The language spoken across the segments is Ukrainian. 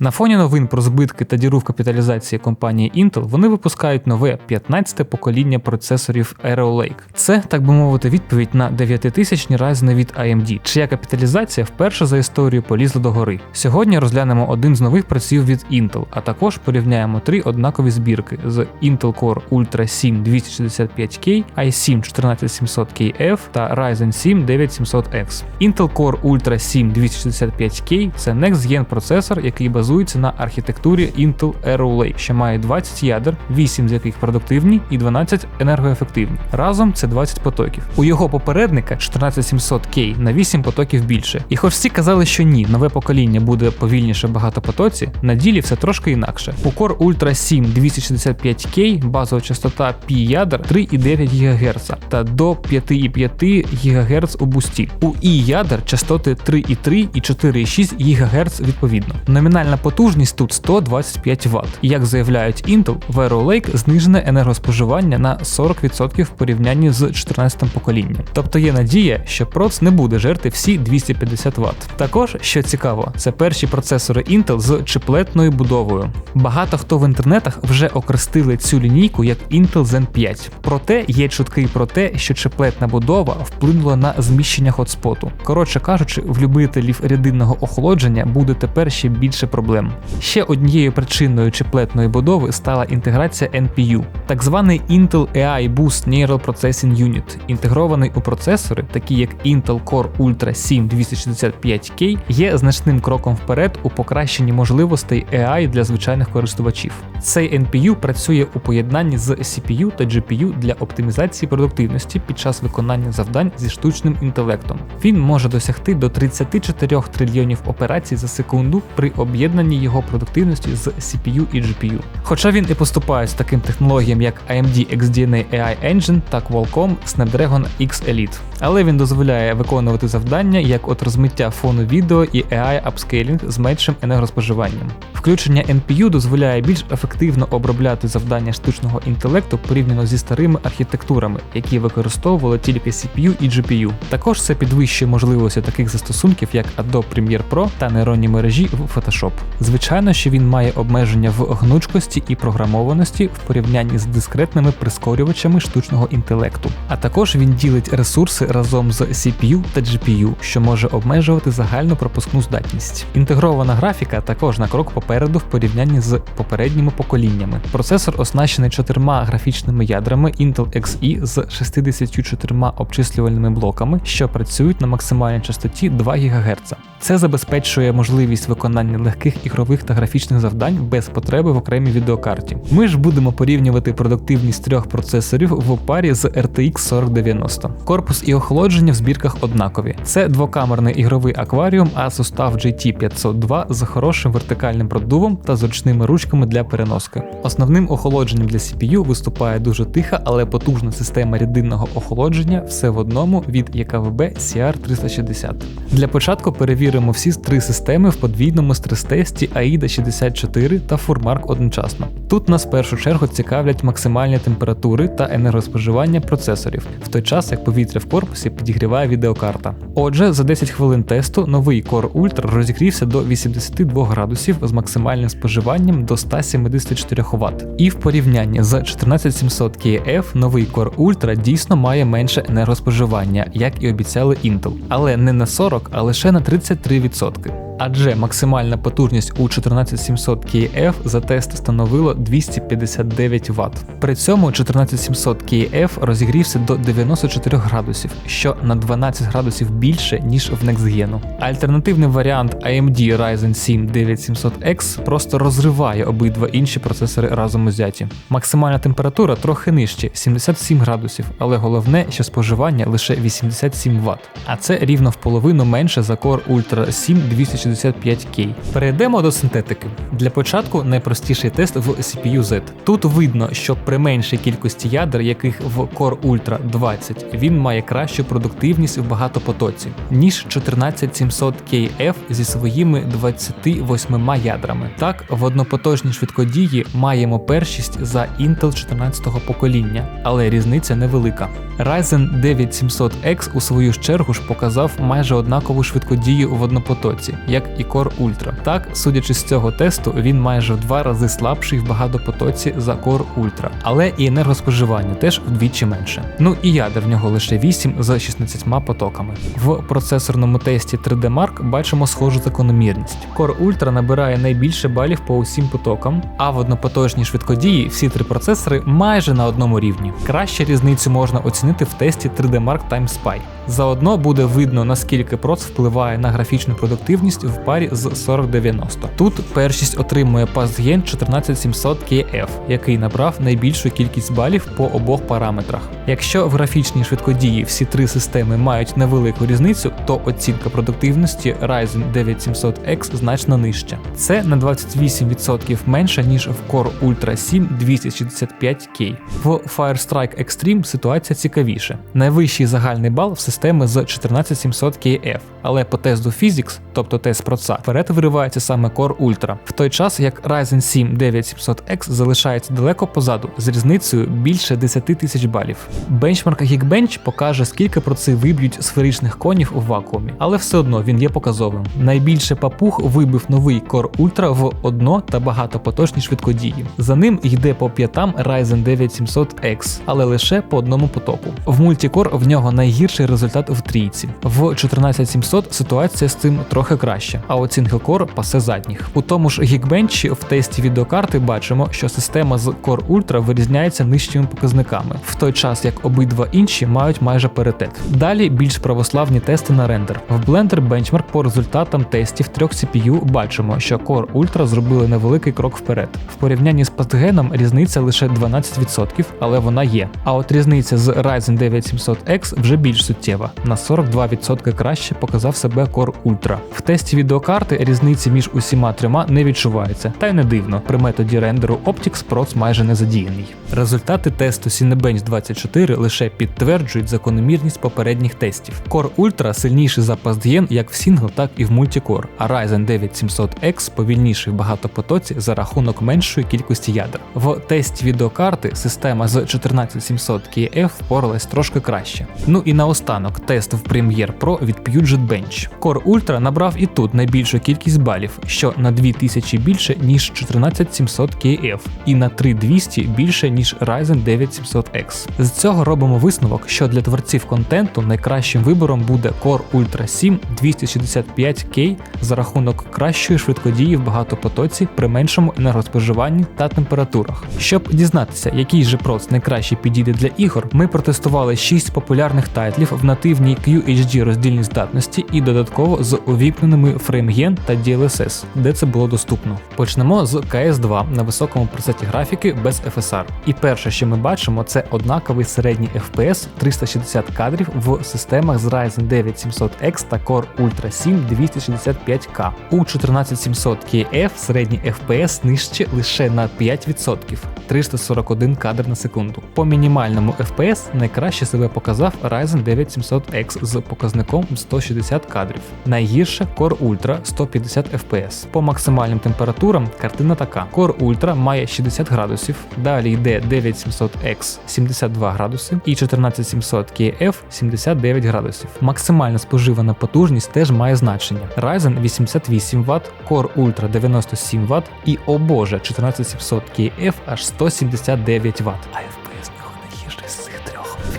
На фоні новин про збитки та діру в капіталізації компанії Intel вони випускають нове 15-те покоління процесорів Arrow Lake. Це, так би мовити, відповідь на 9000 Ryzen від AMD, чия капіталізація вперше за історію полізла до гори. Сьогодні розглянемо один з нових праців від Intel, а також порівняємо три однакові збірки з Intel Core Ultra 7 265K, i7 14700KF та Ryzen 7 9700X. Intel Core Ultra 7 265K це Next Gen процесор, який базується базується на архітектурі Intel Arrow Lake, що має 20 ядер, 8 з яких продуктивні і 12 енергоефективні. Разом це 20 потоків. У його попередника 14700K на 8 потоків більше. І хоч всі казали, що ні, нове покоління буде повільніше багатопотоці, на ділі все трошки інакше. У Core Ultra 7 265K базова частота Пі ядер 3,9 ГГц та до 5,5 ГГц у бусті. У І ядер частоти 3,3 і 4,6 ГГц відповідно. Номінальна Максимальна потужність тут 125 Вт. І як заявляють Intel, в Lake знижене енергоспоживання на 40% в порівнянні з 14 поколінням. Тобто є надія, що проц не буде жерти всі 250 Вт. Також, що цікаво, це перші процесори Intel з чиплетною будовою. Багато хто в інтернетах вже окрестили цю лінійку як Intel Zen 5. Проте є чутки про те, що чиплетна будова вплинула на зміщення хотспоту. Коротше кажучи, в любителів рядинного охолодження буде тепер ще більше проблем проблем. Ще однією причиною чиплетної будови стала інтеграція NPU, так званий Intel AI Boost Neural Processing Unit, інтегрований у процесори, такі як Intel Core Ultra 7 265K, є значним кроком вперед у покращенні можливостей AI для звичайних користувачів. Цей NPU працює у поєднанні з CPU та GPU для оптимізації продуктивності під час виконання завдань зі штучним інтелектом. Він може досягти до 34 трильйонів операцій за секунду при об'єднанні поєднанні його продуктивності з CPU і GPU. Хоча він і поступає з таким технологіям, як AMD XDNA AI Engine та Qualcomm Snapdragon X Elite, але він дозволяє виконувати завдання як от розмиття фону відео і AI Upscaling з меншим енергоспоживанням. Включення NPU дозволяє більш ефективно обробляти завдання штучного інтелекту порівняно зі старими архітектурами, які використовували тільки CPU і GPU. Також це підвищує можливості таких застосунків, як Adobe Premiere Pro та нейронні мережі в Photoshop. Звичайно, що він має обмеження в гнучкості і програмованості в порівнянні з дискретними прискорювачами штучного інтелекту. А також він ділить ресурси разом з CPU та GPU, що може обмежувати загальну пропускну здатність. Інтегрована графіка також на крок попереду в порівнянні з попередніми поколіннями. Процесор оснащений чотирма графічними ядрами Intel Xe з 64 обчислювальними блоками, що працюють на максимальній частоті 2 ГГц. Це забезпечує можливість виконання легких ігрових та графічних завдань без потреби в окремій відеокарті. Ми ж будемо порівнювати продуктивність трьох процесорів в парі з RTX 4090. Корпус і охолодження в збірках однакові. Це двокамерний ігровий акваріум Asus TUF GT502 з хорошим вертикальним продувом та зручними ручками для переноски. Основним охолодженням для CPU виступає дуже тиха, але потужна система рідинного охолодження все в одному від ЯКВБ CR360. Для початку перевіримо всі три системи в подвійному стрес-тесті тесті AIDA 64 та Furmark одночасно. Тут нас в першу чергу цікавлять максимальні температури та енергоспоживання процесорів, в той час як повітря в корпусі підігріває відеокарта. Отже, за 10 хвилин тесту новий Core Ultra розігрівся до 82 градусів з максимальним споживанням до 174 Вт. І в порівнянні з 14700 KF новий Core Ultra дійсно має менше енергоспоживання, як і обіцяли Intel, але не на 40, а лише на 33% адже максимальна потужність у 14700 KF за тест становило 259 Вт. При цьому 14700 KF розігрівся до 94 градусів, що на 12 градусів більше, ніж в NextGen. Альтернативний варіант AMD Ryzen 7 9700X просто розриває обидва інші процесори разом узяті. Максимальна температура трохи нижче 77 градусів, але головне, що споживання лише 87 Вт. А це рівно в половину менше за Core Ultra 7 260 65K. Перейдемо до синтетики. Для початку найпростіший тест в CPU Z. Тут видно, що при меншій кількості ядер, яких в Core Ultra 20, він має кращу продуктивність в багатопотоці, ніж 14700KF зі своїми 28 ядрами. Так, в однопоточній швидкодії маємо першість за Intel 14-го покоління, але різниця невелика. Ryzen 9700X у свою чергу ж показав майже однакову швидкодію в однопотоці як і Core Ultra. Так, судячи з цього тесту, він майже в два рази слабший в багатопотоці за Core Ultra, але і енергоспоживання теж вдвічі менше. Ну і ядер в нього лише 8 за 16 потоками. В процесорному тесті 3D Mark бачимо схожу закономірність. Core Ultra набирає найбільше балів по усім потокам, а в однопоточній швидкодії всі три процесори майже на одному рівні. Краще різницю можна оцінити в тесті 3D Mark Time Spy. Заодно буде видно наскільки проц впливає на графічну продуктивність в парі з 4090. Тут першість отримує PassGen 14700KF, який набрав найбільшу кількість балів по обох параметрах. Якщо в графічній швидкодії всі три системи мають невелику різницю, то оцінка продуктивності Ryzen 9700X значно нижча. Це на 28% менше ніж в Core Ultra 7 265K. В Firestrike Extreme ситуація цікавіша. Найвищий загальний бал в системи з 14700KF, але по тесту Physics, тобто тест проца, вперед виривається саме Core Ultra, в той час як Ryzen 7 9700X залишається далеко позаду з різницею більше 10 тисяч балів. Бенчмарк Geekbench покаже, скільки проци виб'ють сферичних конів у вакуумі, але все одно він є показовим. Найбільше папуг вибив новий Core Ultra в одно та багатопоточній швидкодії. За ним йде по п'ятам Ryzen 9700X, але лише по одному потоку. В мультикор в нього найгірший результат в трійці. В 14700 ситуація з цим трохи краща, а от Single пасе задніх. У тому ж Geekbench в тесті відеокарти бачимо, що система з Core Ultra вирізняється нижчими показниками, в той час як обидва інші мають майже паритет. Далі більш православні тести на рендер. В Blender Benchmark по результатам тестів трьох CPU бачимо, що Core Ultra зробили невеликий крок вперед. В порівнянні з пастгеном різниця лише 12%, але вона є. А от різниця з Ryzen 9700X вже більш суттєва. На 42% краще показав себе Core Ultra. В тесті відеокарти різниці між усіма трьома не відчувається, та й не дивно. При методі рендеру Optix Proc майже не задіяний. Результати тесту Cinebench 24 лише підтверджують закономірність попередніх тестів. Core Ultra сильніший за PastGen як в Single, так і в Multicore, а Ryzen 9700X повільніший в багатопотоці за рахунок меншої кількості ядер. В тесті відеокарти система з 14700KF впоралась трошки краще. Ну і наостанок тест в Premiere Pro від Puget Bench. Core Ultra набрав і тут найбільшу кількість балів, що на 2000 більше ніж 14700KF, і на 3200 більше ніж Ryzen 9700X. З цього робимо висновок, що для творців контенту найкращим вибором буде Core Ultra 7 265K за рахунок кращої швидкодії в багатопотоці при меншому енергоспоживанні та температурах. Щоб дізнатися, який же проц найкраще підійде для ігор, ми протестували 6 популярних тайтлів в нативній QHD роздільній здатності і додатково з увімкненими FrameGen та DLSS, де це було доступно. Почнемо з CS2 на високому пресеті графіки без FSR. І перше, що ми бачимо, це однаковий середній FPS 360 кадрів в системах з Ryzen 9700X та Core Ultra 7 265K. У 14700KF середній FPS нижче лише на 5%. 341 кадр на секунду. По мінімальному FPS найкраще себе показав Ryzen 9700X з показником 160 кадрів. Найгірше Core Ultra 150 FPS. По максимальним температурам картина така: Core Ultra має 60 градусів, далі йде 9700X 72 градуси і 14700KF 79 градусів. Максимальна споживана потужність теж має значення. Ryzen 88 Вт, Core Ultra 97 Вт і, о боже, 14700KF аж 179 Вт.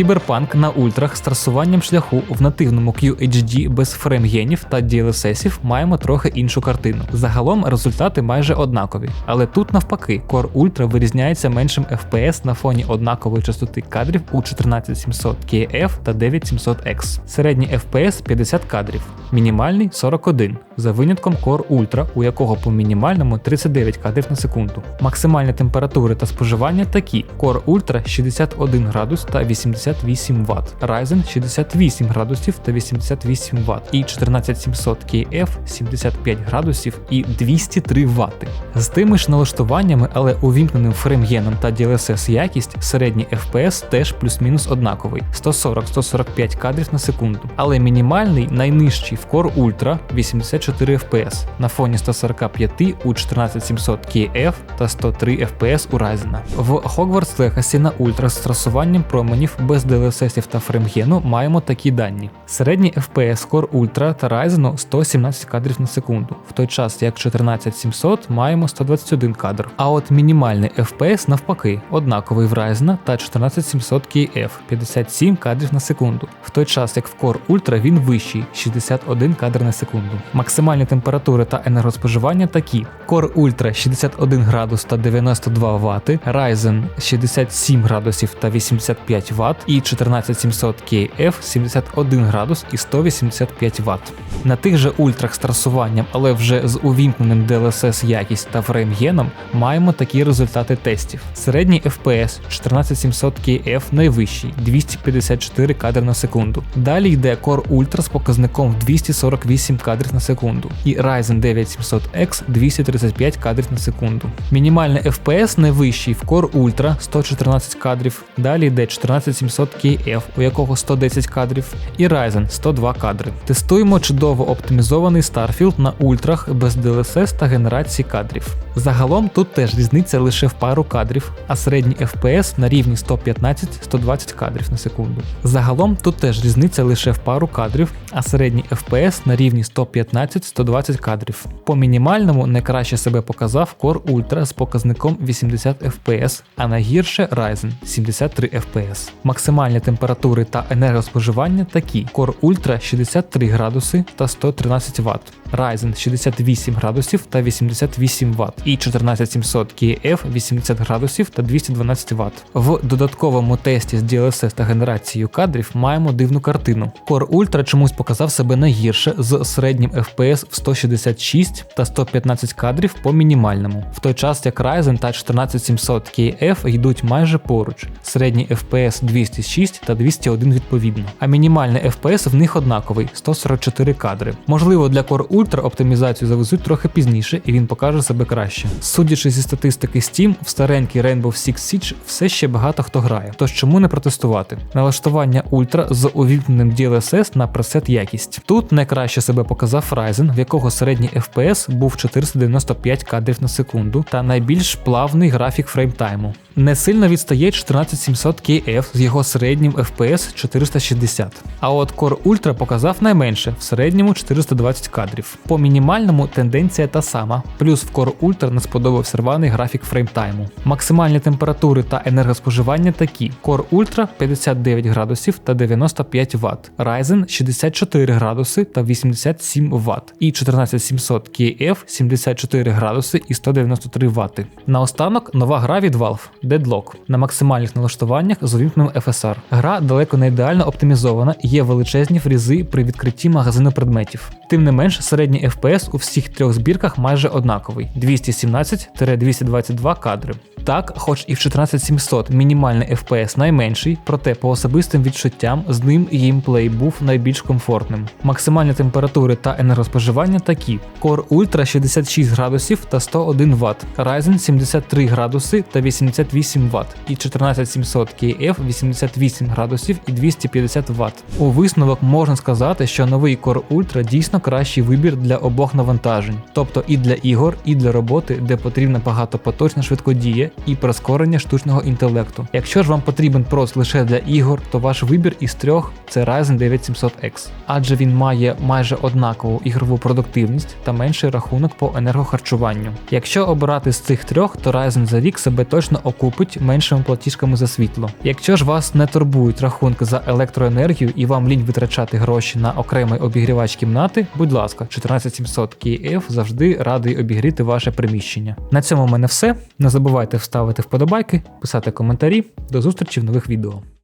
Кіберпанк на ультрах з трасуванням шляху в нативному QHD без фреймгенів та DLSS маємо трохи іншу картину. Загалом результати майже однакові, але тут навпаки Core Ultra вирізняється меншим FPS на фоні однакової частоти кадрів у 14700KF та 9700X. Середній FPS 50 кадрів, мінімальний 41, за винятком Core Ultra, у якого по мінімальному 39 кадрів на секунду. Максимальні температури та споживання такі: Core Ultra 61 градус та 88 Вт, Ryzen 68 градусів та 88 Вт і 14700KF 75 градусів і 203 Вт. З тими ж налаштуваннями, але увімкненим фреймгеном та DLSS якість, середній FPS теж плюс-мінус однаковий 140-145 кадрів на секунду. Але мінімальний найнижчий в Core Ultra 84 FPS на фоні 145 у 14700KF та 103 FPS у Ryzen. В Hogwarts Legacy на Ultra з трасуванням променів без без DLSS та фреймгену маємо такі дані. Середній FPS Core Ultra та Ryzen 117 кадрів на секунду, в той час як 14700 маємо 121 кадр. А от мінімальний FPS навпаки, однаковий в Ryzen та 14700 KF 57 кадрів на секунду, в той час як в Core Ultra він вищий 61 кадр на секунду. Максимальні температури та енергоспоживання такі: Core Ultra 61 градус та 92 Вт, Ryzen 67 градусів та 85 Вт і 14700 KF 71 градус і 185 Вт. На тих же ультрах з трасуванням, але вже з увімкненим DLSS якість та фреймгеном, маємо такі результати тестів. Середній FPS 14700 KF найвищий 254 кадри на секунду. Далі йде Core Ultra з показником в 248 кадрів на секунду і Ryzen 9700X 235 кадрів на секунду. Мінімальний FPS найвищий в Core Ultra 114 кадрів. Далі йде 14700 KF, у якого 110 кадрів, і Ryzen 102 кадри. Тестуємо чудово оптимізований Starfield на ультрах без DLSS та генерації кадрів. Загалом тут теж різниця лише в пару кадрів, а середній FPS на рівні 115-120 кадрів на секунду. Загалом тут теж різниця лише в пару кадрів, а середній FPS на рівні 115-120 кадрів. По мінімальному найкраще себе показав Core Ultra з показником 80 FPS, а найгірше Ryzen 73 FPS. Максимальні температури та енергоспоживання такі: Core Ultra 63 градуси та 113 Вт, Ryzen 68 градусів та 88 Вт і 14700 KF 80 градусів та 212 Вт. В додатковому тесті з DLSS та генерацією кадрів маємо дивну картину. Core Ultra чомусь показав себе найгірше з середнім FPS в 166 та 115 кадрів по мінімальному, в той час як Ryzen та 14700 KF йдуть майже поруч. Середній FPS 206 та 201 відповідно. А мінімальний FPS в них однаковий 144 кадри. Можливо, для Core Ultra оптимізацію завезуть трохи пізніше і він покаже себе краще. Судячи зі статистики Steam, в старенький Rainbow Six Siege все ще багато хто грає, тож чому не протестувати? Налаштування Ultra з увімкненим DLSS на пресет якість. Тут найкраще себе показав Ryzen, в якого середній FPS був 495 кадрів на секунду, та найбільш плавний графік фреймтайму. Не сильно відстає 14700 KF з його середнім FPS 460. А от Core Ultra показав найменше в середньому 420 кадрів. По мінімальному тенденція та сама, плюс в Core Ultra не сподобався рваний графік фреймтайму. Максимальні температури та енергоспоживання такі: Core Ultra 59 градусів та 95 Вт, Ryzen 64 градуси та 87 Вт і 14700 KF 74 градуси і 193 Вт. Наостанок нова гра від Valve Deadlock на максимальних налаштуваннях з увімкненим FSR. Гра далеко не ідеально оптимізована і є величезні фрізи при відкритті магазину предметів. Тим не менш, середній FPS у всіх трьох збірках майже однаковий 217-222 кадри. Так, хоч і в 14700 мінімальний FPS найменший, проте по особистим відчуттям з ним геймплей був найбільш комфортним. Максимальні температури та енергоспоживання такі: Core Ultra 66 градусів та 101 Вт, Ryzen 73 градуси та 88 Вт і 14700 KF 88 градусів і 250 Вт. У висновок можна сказати, що новий Core Ultra дійсно кращий вибір для обох навантажень, тобто і для ігор, і для роботи, де потрібна багатопоточна швидкодія і прискорення штучного інтелекту. Якщо ж вам потрібен прос лише для ігор, то ваш вибір із трьох це Ryzen 9700X, адже він має майже однакову ігрову продуктивність та менший рахунок по енергохарчуванню. Якщо обирати з цих трьох, то Ryzen за рік себе точно окупить меншими платіжками за світло. Якщо ж вас не турбують рахунки за електроенергію і вам лінь витрачати гроші на окремий обігрівач кімнати, будь ласка, 14700 KF завжди радий обігріти ваше приміщення. На цьому в мене все. Не забувайте вставити вподобайки, писати коментарі. До зустрічі в нових відео.